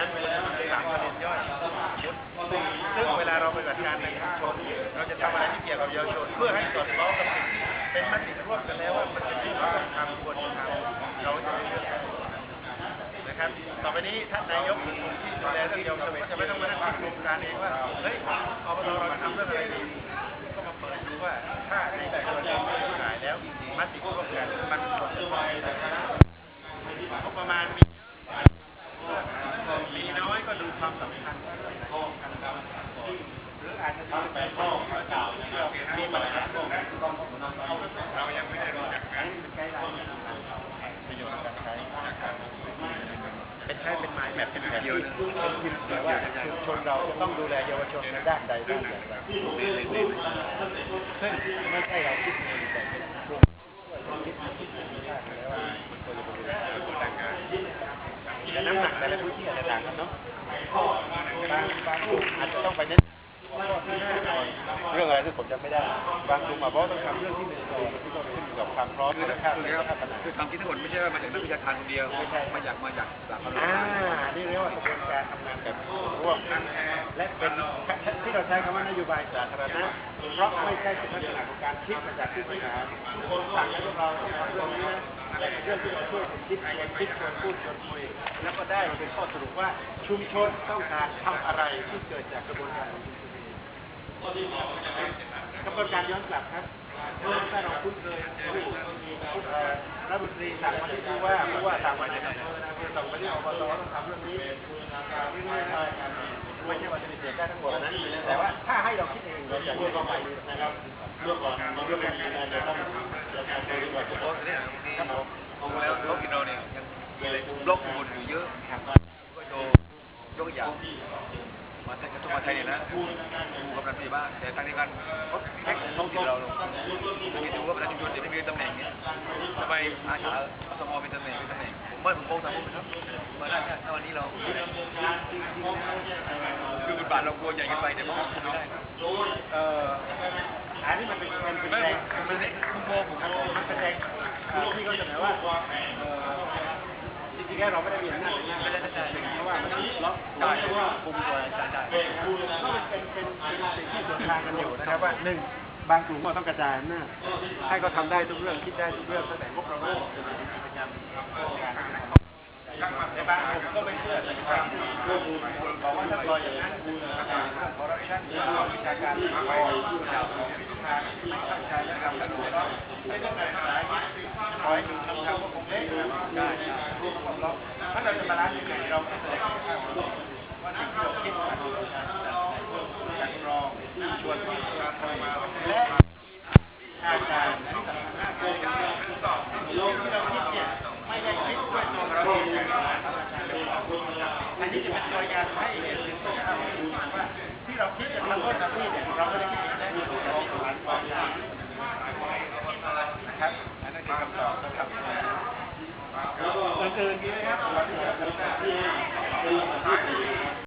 นั้นไปแล้วสามประเด็นย่อยซึ่งเวลาเราปฏิบัติการในชุมชนเราจะทำอะไรที่เกี่ยวกับเยาวชนเพื่อให้สอดคล้องกับสิ่งเป็นมติร่วมกันแล้วว่ามันเป็นสิ่งที่เราต้องทำควรทำเราจะม่เลือกนะครับ ต่อไปนี้ท่านนายกที่ดูแลเรื่องเยาวชนก็จะไม่ต้องมานั่งคิดโครงการเองว่าเฮ้ยอบตเราทำเรื่องอะไรดีก็มาเปิดดูว่าถ้าในแต่ละจังหวัดขายแล้วมติร่วมกันมันควรจะไปนะครับงบประมาณมี ความสำคัญหรืออาจจะทำไปพ่อเก่ามีปัญหาเรายังไม่ได้รู้จักกันใช้เราประโยชน์การใช้เป็นใช้เป็นไม้แบบเป็นแผนเดียวเป็นพิมพ์แต่ว่าชุมชนเราจะต้องดูแลเยาวชนในด้านใดด้านอย่างไรซึ่งไม่ใช่เราคิดเองแต่เป็นกลุ่มคิดคิดชาติแล้วว่าควรจะดูแลแต่น้ำหนักแต่ละพื้นที่อาจจะต่างกันเนาะ บางบางกลุ่มอาจจะต้องไปเน้นเรื่องอะไรที่ผมจำไม่ได้บางกลุ่มอะเพราะต้องทำเรื่องที่หนึ่งก่อนที่ต้องขึ้นอยู่กับความพร้อมคือและคืค่าอและแล้วค่าขนาดคือความคิดทั้งหมดไม่ใช่ว่ามาจากนักวิชาการคนเดียวไม่ใช่มาจากมาจากสากลอ่านี่เรียกว่ากระบวนการทำงานแบบร่วมและเป็น ที่เราใช้คำว่านโยบายสาธารณะเพราะไม่ใช่เป็นลักษณะของการคิดมาจากผู้บริหาทุกคนสั่งให้พวกเราต้องทำเรื่องนี้นะแต่เป็นเรื่องที่เราช่วยกันคิดชวนคิดชวนพูดชวนคุยแล้วก็ได้มาเป็นข้อสรุปว่าชุมชนต้องการทำอะไรที่เกิดจากกระบวนการของชุมชนเองกระบวนการย้อนกลับครับถ้าเราคุ้นเคยผู้รัฐมนตรีสั่งมาที่ผู้ว่าผู้ว่าสั่งมาที่เภออำเภอสั่งมาที่อบตต้องทำเรื่องนี้ ไม่ไม่ไม่ไม่ใช่ว่าจะมีเสียได้ทั้งหมดนั้นแต่ว่าถ้าให้เราคิดเองเราจะเลือกเข้าไปนะครับเลือกก่อนเลือกกันในเราต้องเราทำตัวดีกว่าโอ้เนี่ยครับผมมองแล้วรถกินเราเนี่ยยังมีอะไรบล็อกหมุนอยู่เยอะก็โยยกอย่าง มาไทยกระทรวงมหาดไทยเนี่ยนะดูกำลังพยาบาลแต่ทางนี้กันรถแท็กท้องถิ่นเราลงคิดดูว่าประชาชนจะไม่มีตำแหน่งเนี่ยทำไมอาสาอสมเป็นตำแหน่งเป็นตำแหน่งผมว่าผมโกงสังคมนะครับมาได้ถ้าวันนี้เราคือบทบาทเรากลัวใหญ่เกินไปแต่ผมคุมไม่ได้เอ่ออันนี้มันเป็นมันเป็นไม่แรงผมมันเนี่ยผมมองผมครับผมมันเป็นแรงเอ่อที่เขาเสนอว่า เอ่แล้วเราไม่ได้มีอำนาจในไม่ได้ตั้งใจเพราะว่ามันล็อกได้เพราะว่าคุมตัวได้ได้ก็เป็นเป็นเป็นสิ่งที่สวนทางกันอยู่นะครับว่าหนึ่งบางกลุ่มก็ต้องกระจายอำนาจให้เขาทำได้ทุกเรื่องคิดได้ทุกเรื่องตั้งแต่พวกเราเริ่มเป็นกิจกรรมในบางกลุ่มก็ไม่เชื่อแต่บางกลุ่มบอกว่าถ้าปล่อยอย่างนั้นคอร์รัปชันหรือวิชาการไปที่เราทาง ถ้าเราจะบาล้านซ์ยังไงเราไม่แสดงให้าว่าสิ่งที่เราคิดมันเป็นการการกรองชวนที่มาและอาจารย์ที่สำคัญมากคือโลกที่เราคิดเนี่ยไม่ได้คิดด้วยตัวเราเองอันนี้จะเป็นตัวอย่างให้เห็นถึงตัวเราว่าที่เราคิดกันมาต้นทำนี่เนี่ยเราไม่ได้คิดเองได้ดูเราผ่านความยากนะครับอันนั้นคือคำตอบนะครับ อื่นๆมีไหมครับ